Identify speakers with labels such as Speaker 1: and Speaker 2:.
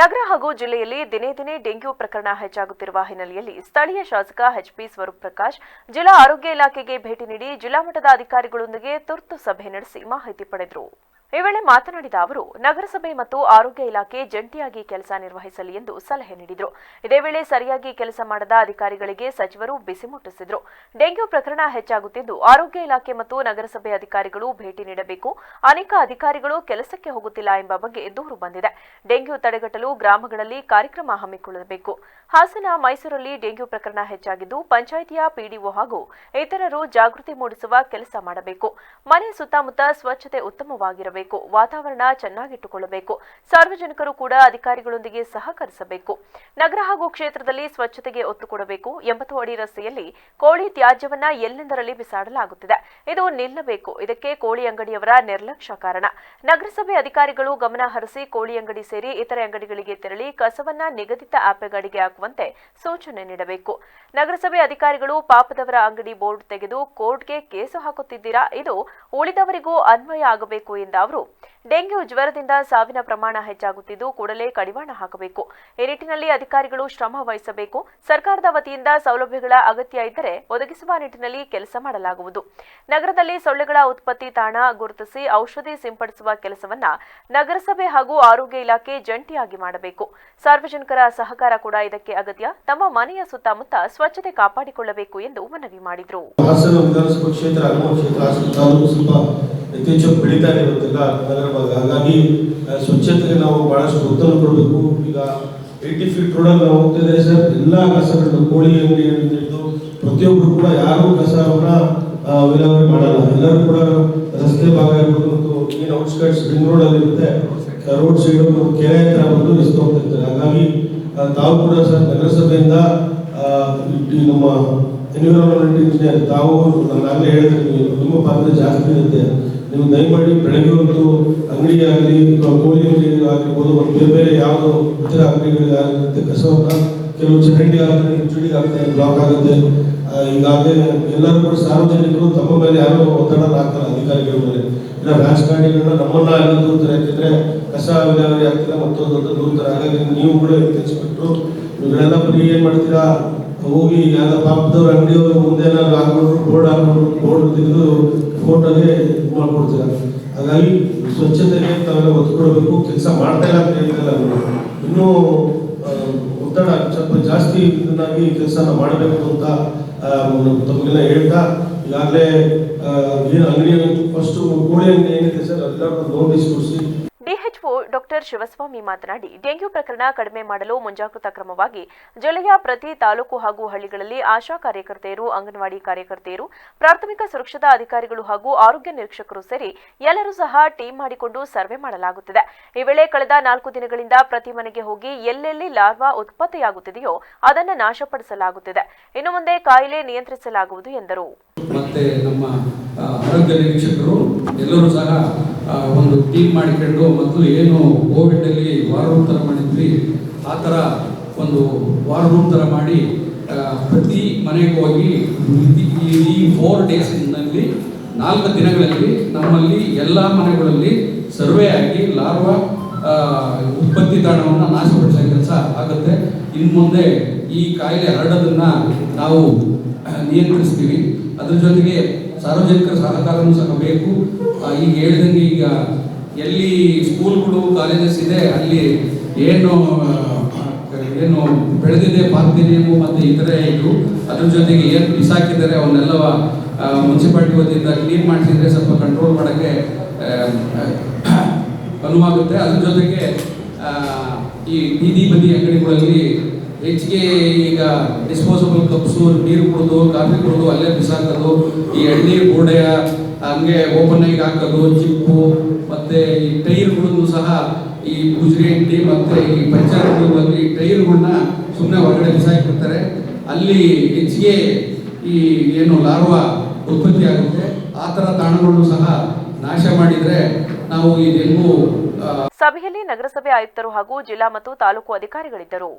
Speaker 1: ನಗರ ಹಾಗೂ ಜಿಲ್ಲೆಯಲ್ಲಿ ದಿನೇ ದಿನೇ ಡೆಂಗ್ಯೂ ಪ್ರಕರಣ ಹೆಚ್ಚಾಗುತ್ತಿರುವ ಹಿನ್ನೆಲೆಯಲ್ಲಿ ಸ್ಥಳೀಯ ಶಾಸಕ ಎಚ್ಪಿ ಸ್ವರೂಪ್ ಪ್ರಕಾಶ್ ಜಿಲ್ಲಾ ಆರೋಗ್ಯ ಇಲಾಖೆಗೆ ಭೇಟಿ ನೀಡಿ ಜಿಲ್ಲಾ ಮಟ್ಟದ ಅಧಿಕಾರಿಗಳೊಂದಿಗೆ ತುರ್ತು ಸಭೆ ನಡೆಸಿ ಮಾಹಿತಿ ಪಡೆದರು. ಈ ವೇಳೆ ಮಾತನಾಡಿದ ಅವರು, ನಗರಸಭೆ ಮತ್ತು ಆರೋಗ್ಯ ಇಲಾಖೆ ಜಂಟಿಯಾಗಿ ಕೆಲಸ ನಿರ್ವಹಿಸಲಿ ಎಂದು ಸಲಹೆ ನೀಡಿದರು. ಇದೇ ವೇಳೆ ಸರಿಯಾಗಿ ಕೆಲಸ ಮಾಡದ ಅಧಿಕಾರಿಗಳಿಗೆ ಸಚಿವರು ಬಿಸಿ ಮುಟ್ಟಿಸಿದರು. ಡೆಂಗ್ಯೂ ಪ್ರಕರಣ ಹೆಚ್ಚಾಗುತ್ತಿದ್ದು, ಆರೋಗ್ಯ ಇಲಾಖೆ ಮತ್ತು ನಗರಸಭೆ ಅಧಿಕಾರಿಗಳು ಭೇಟಿ ನೀಡಬೇಕು. ಅನೇಕ ಅಧಿಕಾರಿಗಳು ಕೆಲಸಕ್ಕೆ ಹೋಗುತ್ತಿಲ್ಲ ಎಂಬ ಬಗ್ಗೆ ದೂರು ಬಂದಿದೆ. ಡೆಂಗ್ಯೂ ತಡೆಗಟ್ಟಲು ಗ್ರಾಮಗಳಲ್ಲಿ ಕಾರ್ಯಕ್ರಮ ಹಮ್ಮಿಕೊಳ್ಳಬೇಕು. ಹಾಸನ, ಮೈಸೂರಲ್ಲಿ ಡೆಂಗ್ಯೂ ಪ್ರಕರಣ ಹೆಚ್ಚಾಗಿದ್ದು, ಪಂಚಾಯಿತಿಯ ಪಿಡಿಒ ಹಾಗೂ ಇತರರು ಜಾಗೃತಿ ಮೂಡಿಸುವ ಕೆಲಸ ಮಾಡಬೇಕು. ಮನೆ ಸುತ್ತಮುತ್ತ ಸ್ವಚ್ಛತೆ ಉತ್ತಮವಾಗಿರಬೇಕು. ವಾತಾವರಣ ಚೆನ್ನಾಗಿಟ್ಟುಕೊಳ್ಳಬೇಕು, ಸಾರ್ವಜನಿಕರು ಕೂಡ ಅಧಿಕಾರಿಗಳೊಂದಿಗೆ ಸಹಕರಿಸಬೇಕು. ನಗರ ಹಾಗೂ ಕ್ಷೇತ್ರದಲ್ಲಿ ಸ್ವಚ್ಛತೆಗೆ ಒತ್ತು ಕೊಡಬೇಕು ಎಂಬತ್ತು ಅಡಿ ರಸ್ತೆಯಲ್ಲಿ ಕೋಳಿ ತ್ಯಾಜ್ಯವನ್ನ ಎಲ್ಲೆಂದರಲ್ಲಿ ಬಿಸಾಡಲಾಗುತ್ತಿದೆ. ಇದು ನಿಲ್ಲಬೇಕು. ಇದಕ್ಕೆ ಕೋಳಿ ಅಂಗಡಿಯವರ ನಿರ್ಲಕ್ಷ್ಯ ಕಾರಣ. ನಗರಸಭೆ ಅಧಿಕಾರಿಗಳು ಗಮನ ಹರಿಸಿ ಕೋಳಿ ಅಂಗಡಿ ಸೇರಿ ಇತರೆ ಅಂಗಡಿಗಳಿಗೆ ತೆರಳಿ ಕಸವನ್ನ ನಿಗದಿತ ಆಪೆಗಾಡಿಗೆ ಹಾಕುವಂತೆ ಸೂಚನೆ ನೀಡಬೇಕು. ನಗರಸಭೆ ಅಧಿಕಾರಿಗಳು ಪಾಪದವರ ಅಂಗಡಿ ಬೋರ್ಡ್ ತೆಗೆದು ಕೋರ್ಟ್ಗೆ ಕೇಸು ಹಾಕುತ್ತಿದ್ದೀರಾ? ಇದು ಉಳಿದವರಿಗೂ ಅನ್ವಯ ಆಗಬೇಕು ಎಂದ ಅವರು. ಡೆಂಗ್ಯೂ ಜ್ವರದಿಂದ ಸಾವಿನ ಪ್ರಮಾಣ ಹೆಚ್ಚಾಗುತ್ತಿದ್ದು ಕೂಡಲೇ ಕಡಿವಾಣ ಹಾಕಬೇಕು. ಈ ನಿಟ್ಟಿನಲ್ಲಿ ಅಧಿಕಾರಿಗಳು ಶ್ರಮ ವಹಿಸಬೇಕು. ಸರ್ಕಾರದ ವತಿಯಿಂದ ಸೌಲಭ್ಯಗಳ ಅಗತ್ಯ ಇದ್ದರೆ ಒದಗಿಸುವ ನಿಟ್ಟಿನಲ್ಲಿ ಕೆಲಸ ಮಾಡಲಾಗುವುದು. ನಗರದಲ್ಲಿ ಸೊಳ್ಳೆಗಳ ಉತ್ಪತ್ತಿ ತಾಣ ಗುರುತಿಸಿ ಔಷಧಿ ಸಿಂಪಡಿಸುವ ಕೆಲಸವನ್ನ ನಗರಸಭೆ ಹಾಗೂ ಆರೋಗ್ಯ ಇಲಾಖೆ ಜಂಟಿಯಾಗಿ ಮಾಡಬೇಕು. ಸಾರ್ವಜನಿಕರ ಸಹಕಾರ ಕೂಡ ಇದಕ್ಕೆ ಅಗತ್ಯ. ತಮ್ಮ ಮನೆಯ ಸುತ್ತಮುತ್ತ ಸ್ವಚ್ಛತೆ ಕಾಪಾಡಿಕೊಳ್ಳಬೇಕು ಎಂದು ಮನವಿ ಮಾಡಿದರು.
Speaker 2: ಹಾಸನ ವಿಧಾನಸಭಾ ಕ್ಷೇತ್ರ ಹನುಮ ಕ್ಷೇತ್ರ ಹಾಸನ ಯಥೇಚ್ಛ ಬೆಳೀತಾ ಇರುತ್ತಲ್ಲ ನಗರ ಭಾಗ. ಹಾಗಾಗಿ ಸ್ವಚ್ಛತೆಗೆ ನಾವು ಬಹಳಷ್ಟು ಒತ್ತನ್ನು ಕೊಡಬೇಕು. ಈಗ ಏಯ್ಟಿ ಫೀಟ್ ರೋಡಲ್ಲಿ ನಾವು ಹೋಗ್ತಾ ಸರ್. ಎಲ್ಲ ಕಸಗಳು ಕೋಳಿ ಅಂಗಡಿ ಹಿಡಿದು ಪ್ರತಿಯೊಬ್ಬರು ಕೂಡ ಯಾರು ಕಸವನ್ನ ಅವರ ವಿಲೇವಾರಿ ಮಾಡಲ್ಲ. ಎಲ್ಲರೂ ಕೂಡ ರಸ್ತೆ ಭಾಗ ಇರ್ಬೋದು ಮತ್ತು ಏನು ಔಟ್ಸ್ಕರ್ಟ್ಸ್ ರಿಂಗ್ ರೋಡ್ ಅಲ್ಲಿ ಇರುತ್ತೆ. ರೋಡ್ ಸೈಡ್ ಮತ್ತು ಕೆರೆ ಹತ್ರ ಬಂದು ಎಸ್ದು ಹೋಗ್ತಿರ್ತಾರೆ ಹಾಗಾಗಿ ತಾವು ಕೂಡ ಸರ್ ನಗರಸಭೆಯಿಂದ ನಮ್ಮ ಎನ್ವಿರಾನ್ಮೆಂಟ್ ಇಂಜಿನಿಯರ್ ತಾವು ನಾನು ಹೇಳಿದ್ರೆ, ನಿಮ್ಮ ಪಾತ್ರ ಜಾಸ್ತಿ ಇರುತ್ತೆ. ನೀವು ದಯಮಾಡಿ ಬೆಳಗ್ಗೆ ಒಂದು ಅಂಗಡಿ ಆಗಲಿ ಕೋಳಿ ಅಂಗಡಿ ಆಗಿರ್ಬೋದು ಮತ್ತು ಬೇರೆ ಬೇರೆ ಯಾವುದೋ ಇತರ ಅಂಗಡಿಗಳಿಗಾಗುತ್ತೆ ಕಸವನ್ನ ಕೆಲವು ಚರಂಡಿ ಆಗುತ್ತೆ ಚುಡಿ ಆಗುತ್ತೆ, ಬ್ಲಾಕ್ ಆಗುತ್ತೆ. ಈಗಾಗಲೇ ಎಲ್ಲರೂ ಕೂಡ ಸಾರ್ವಜನಿಕರು ತಮ್ಮ ಮೇಲೆ ಯಾರು ಒತ್ತಡ ಹಾಕಲ್ಲ ಅಧಿಕಾರಿಗಳ ಮೇಲೆ. ಇಲ್ಲ ರಾಜಕಾರಣಿಗಳನ್ನ ನಮ್ಮನ್ನ ಎಲ್ಲ ದೂರ್ತಾರೆ, ಯಾಕಂದ್ರೆ ಕಸ ವಿಲೇವಾರಿ ಆಗ್ತಿಲ್ಲ ಮತ್ತೊಂದು ದೊಡ್ಡ ದೂರ್ತಾರೆ. ಹಾಗಾಗಿ ನೀವು ಕೂಡ ತಿಳಿಸ್ಬಿಟ್ರು ಇವುಗಳೆಲ್ಲ ಬರೀ ಏನ್ ಮಾಡ್ತೀರಾ? ಹೋಗಿ ಯಾವ್ದೋ ಪಾಪದವ್ರ ಅಂಗಡಿಯವರು ಮುಂದೆ ಏನಾದ್ರು ಬೋರ್ಡ್ ಹಾಕೊಂಡು ಬೋರ್ಡ್ ತೆಗೆದು ಫೋಟೋಗೆ ಮಾಡ್ಕೊಡ್ತಾರೆ? ಹಾಗಾಗಿ ಸ್ವಚ್ಛತೆಗೆ ತಾವೆಲ್ಲ ಒತ್ತು ಕೊಡಬೇಕು ಕೆಲಸ ಮಾಡ್ತಾ ಇಲ್ಲ ಅಂತ ಹೇಳ್ತಾ ಇನ್ನೂ ಒತ್ತಡ ಸ್ವಲ್ಪ ಜಾಸ್ತಿ ಇದನ್ನಾಗಿ ಕೆಲಸನ ಮಾಡಬೇಕು ಅಂತ ತಮಗೆಲ್ಲ ಹೇಳ್ತಾ, ಈಗಾಗಲೇ ಏನು ಅಂಗಡಿ ಫಸ್ಟು ಕೋಳಿ ಅಂಗಡಿ ಏನಿದೆ ಸರ್, ಅದೆಲ್ಲ ನೋಟಿಸ್ ಕೊಡಿಸಿ
Speaker 1: ಡಾಕ್ಟರ್ ಶಿವಸ್ವಾಮಿ ಮಾತನಾಡಿ, ಡೆಂಗ್ಯೂ ಪ್ರಕರಣ ಕಡಿಮೆ ಮಾಡಲು ಮುಂಜಾಗ್ರತಾ ಕ್ರಮವಾಗಿ ಜಿಲ್ಲೆಯ ಪ್ರತಿ ತಾಲೂಕು ಹಾಗೂ ಹಳ್ಳಿಗಳಲ್ಲಿ ಆಶಾ ಕಾರ್ಯಕರ್ತೆಯರು, ಅಂಗನವಾಡಿ ಕಾರ್ಯಕರ್ತೆಯರು, ಪ್ರಾಥಮಿಕ ಸುರಕ್ಷತಾ ಅಧಿಕಾರಿಗಳು ಹಾಗೂ ಆರೋಗ್ಯ ನಿರೀಕ್ಷಕರು ಸೇರಿ ಎಲ್ಲರೂ ಸಹ ಟೀಮ್ ಮಾಡಿಕೊಂಡು ಸರ್ವೆ ಮಾಡಲಾಗುತ್ತಿದೆ. ಈ ವೇಳೆ ಕಳೆದ ನಾಲ್ಕು ದಿನಗಳಿಂದ ಪ್ರತಿ ಮನೆಗೆ ಹೋಗಿ ಎಲ್ಲೆಲ್ಲಿ ಲಾರ್ವಾ ಉತ್ಪತ್ತಿಯಾಗುತ್ತಿದೆಯೋ ಅದನ್ನು ನಾಶಪಡಿಸಲಾಗುತ್ತಿದೆ. ಇನ್ನು ಮುಂದೆ ಕಾಯಿಲೆ ನಿಯಂತ್ರಿಸಲಾಗುವುದು ಎಂದರು.
Speaker 3: ಟೀಮ್ ಮಾಡಿಕೊಂಡು ಮೊದಲು ಏನು ಕೋವಿಡಲ್ಲಿ ವಾರ್ ರೂಮ್ ಥರ ಮಾಡಿದ್ವಿ. ಆ ಥರ ಒಂದು ವಾರ್ ರೂಮ್ ಥರ ಮಾಡಿ ಪ್ರತಿ ಮನೆಗೆ ಹೋಗಿ ಈ- ಫೋರ್ ಡೇಸ್ನಲ್ಲಿ ನಾಲ್ಕು ದಿನಗಳಲ್ಲಿ ನಮ್ಮಲ್ಲಿ ಎಲ್ಲ ಮನೆಗಳಲ್ಲಿ ಸರ್ವೆ ಆಗಿ ಲಾರ್ವಾ ಉತ್ಪತ್ತಿ ತಾಣವನ್ನು ನಾಶಪಡಿಸೋ ಕೆಲಸ ಆಗುತ್ತೆ. ಇನ್ನು ಮುಂದೆ ಈ ಕಾಯಿಲೆ ಹರಡೋದನ್ನು ನಾವು ನಿಯಂತ್ರಿಸ್ತೀವಿ. ಅದ್ರ ಜೊತೆಗೆ ಸಾರ್ವಜನಿಕರ ಸಹಕಾರನೂ ಸಹ ಬೇಕು. ಈಗ ಹೇಳಿದಂಗೆ ಈಗ ಎಲ್ಲಿ ಸ್ಕೂಲ್ಗಳು ಕಾಲೇಜಸ್ ಇದೆ, ಅಲ್ಲಿ ಏನು ಏನು ಬೆಳೆದಿದೆ ಪಾರ್ಥಿನಿಯಮು ಮತ್ತು ಇತರೆ ಇದು, ಅದ್ರ ಜೊತೆಗೆ ಏನು ಬಿಸಾಕಿದ್ದಾರೆ ಅವನ್ನೆಲ್ಲ ಮುನ್ಸಿಪಾಲ್ಟಿ ವತಿಯಿಂದ ಕ್ಲೀನ್ ಮಾಡಿಸಿದ್ರೆ ಸ್ವಲ್ಪ ಕಂಟ್ರೋಲ್ ಮಾಡೋಕ್ಕೆ ಅನುವಾಗುತ್ತೆ. ಅದ್ರ ಜೊತೆಗೆ ಈ ಬೀದಿ ಬದಿ ಅಂಗಡಿಗಳಲ್ಲಿ ಹೆಚ್ಚಿಗೆ ಈಗ ಡಿಸ್ಪೋಸಬಲ್ ಕಪ್ಸು ನೀರು ಕುಡಿದು, ಕಾಫಿ ಕುಡಿದು, ಅಲ್ಲೇ ಬಿಸಾಕೋದು, ಈ ಎಣ್ಣೆ ಗೋಡೆಯ ಹಂಗೆ ಓಪನ್ ಆಗಿ ಹಾಕೋದು, ಚಿಪ್ಪು ಮತ್ತೆ ಈ ಟೈರ್ಗಳನ್ನು ಸಹ ಈ ಗುಜರಿ ಅಂಗಡಿ ಮತ್ತೆ ಈ ಪಂಚಾಯತ್ಗಳಲ್ಲಿ ಟೈರ್ಗಳನ್ನ ಸುಮ್ಮನೆ ಹೊರಗಡೆ ಬಿಸಾಕಿರ್ತಾರೆ ಅಲ್ಲಿ ಹೆಚ್ಚಿಗೆ ಈ ಏನು ಲಾರ್ವಾ ಉತ್ಪತ್ತಿ ಆಗುತ್ತೆ. ಆ ತರ ತಾಣಗಳನ್ನು ಸಹ ನಾಶ ಮಾಡಿದರೆ ನಾವು ಈ ಡೆಂಗು
Speaker 1: ಸಭೆಯಲ್ಲಿ ನಗರಸಭೆ ಆಯುಕ್ತರು ಹಾಗೂ ಜಿಲ್ಲಾ ಮತ್ತು ತಾಲೂಕು ಅಧಿಕಾರಿಗಳಿದ್ದರು.